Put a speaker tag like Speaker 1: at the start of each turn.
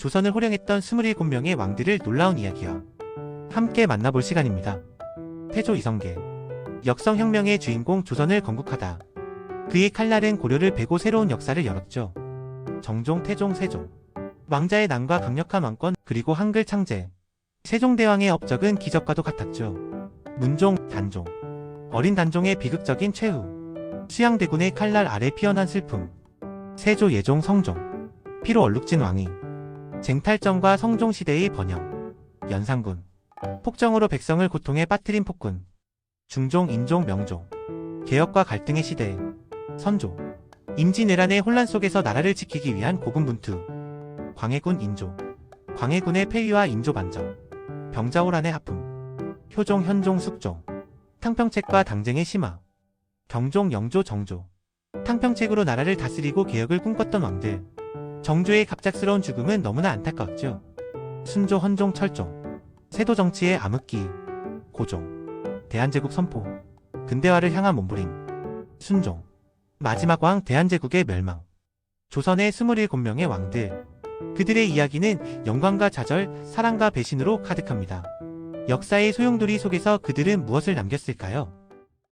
Speaker 1: 조선을 호령했던 27명의 왕들을 놀라운 이야기와 함께 만나볼 시간입니다. 태조 이성계. 역성혁명의 주인공 조선을 건국하다. 그의 칼날은 고려를 베고 새로운 역사를 열었죠. 정종, 태종, 세종. 왕자의 난과 강력한 왕권 그리고 한글 창제. 세종대왕의 업적은 기적과도 같았죠. 문종, 단종. 어린 단종의 비극적인 최후. 수양대군의 칼날 아래 피어난 슬픔. 세조 예종 성종. 피로 얼룩진 왕위 쟁탈전과 성종시대의 번영. 연산군. 폭정으로 백성을 고통에 빠뜨린 폭군. 중종, 인종, 명종. 개혁과 갈등의 시대. 선조. 임진왜란의 혼란 속에서 나라를 지키기 위한 고군분투. 광해군 인조. 광해군의 폐위와 인조 반정. 병자호란의 하품. 효종, 현종, 숙종. 탕평책과 당쟁의 심화. 경종, 영조, 정조. 탕평책으로 나라를 다스리고 개혁을 꿈꿨던 왕들 정조의 갑작스러운 죽음은 너무나 안타까웠죠. 순조, 헌종, 철종 세도 정치의 암흑기 고종 대한제국 선포 근대화를 향한 몸부림 순종 마지막 왕 대한제국의 멸망 조선의 27명의 왕들 그들의 이야기는 영광과 좌절, 사랑과 배신으로 가득합니다. 역사의 소용돌이 속에서 그들은 무엇을 남겼을까요?